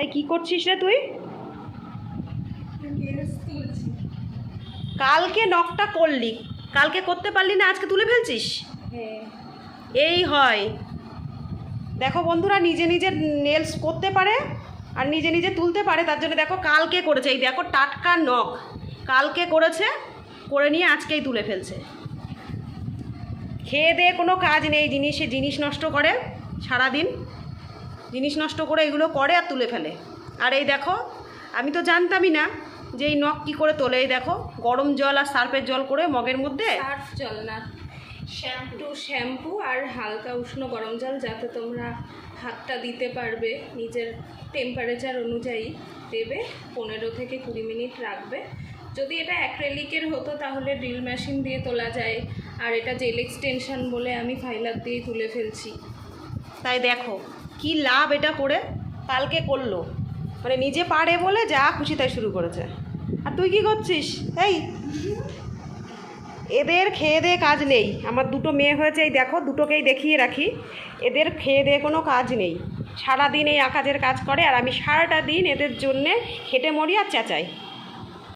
এই কি করছিস রে তুই? কালকে নখটা করলি। কালকে করতে পারলি না, আজকে তুলে ফেলছিস? এই হয়। দেখো বন্ধুরা, নিজে নিজে নেলস করতে পারে আর নিজে নিজে তুলতে পারে, তার জন্য দেখো কালকে করেছে। এই দেখো টাটকা নখ কালকে করেছে, করে নিয়ে আজকেই তুলে ফেলছে। খেয়ে দিয়ে কোনো কাজ নেই, জিনিসে জিনিস নষ্ট করে সারাদিন। জিনিস নষ্ট করে এগুলো করে আর তুলে ফেলে। আর এই দেখো আমি তো জানতামই না যে এই নখ কী করে তোলে। এই দেখো গরম জল আর সার্ফের জল করে মগের মধ্যে। সার্ফ জল না শ্যাম্পু শ্যাম্পু আর হালকা উষ্ণ গরম জল যাতে তোমরা হাতটা দিতে পারবে নিজের টেম্পারেচার অনুযায়ী দেবে পনেরো থেকে কুড়ি মিনিট রাখবে। যদি এটা অ্যাক্রেলিকের হতো তাহলে ড্রিল মেশিন দিয়ে তোলা যায় আর এটা জেল এক্সটেনশন বলে আমি ফাইলার দিয়ে তুলে ফেলছি। তাই দেখো কি লাভ এটা করে? কালকে করল। মানে নিজে পারে বলে যা খুশি তাই শুরু করেছে। আর তুই কি করছিস? এই, এদের খেয়ে দিয়ে কাজ নেই। আমার দুটো মেয়ে হয়েছে, এই দেখো, দুটোকেই দেখিয়ে রাখি। এদের খেয়ে দিয়ে কোনো কাজ নেই। সারাদিন এই আকাজের কাজ করে, আর আমি সারাটা দিন এদের জন্যে খেটে মরি আর চেঁচাই।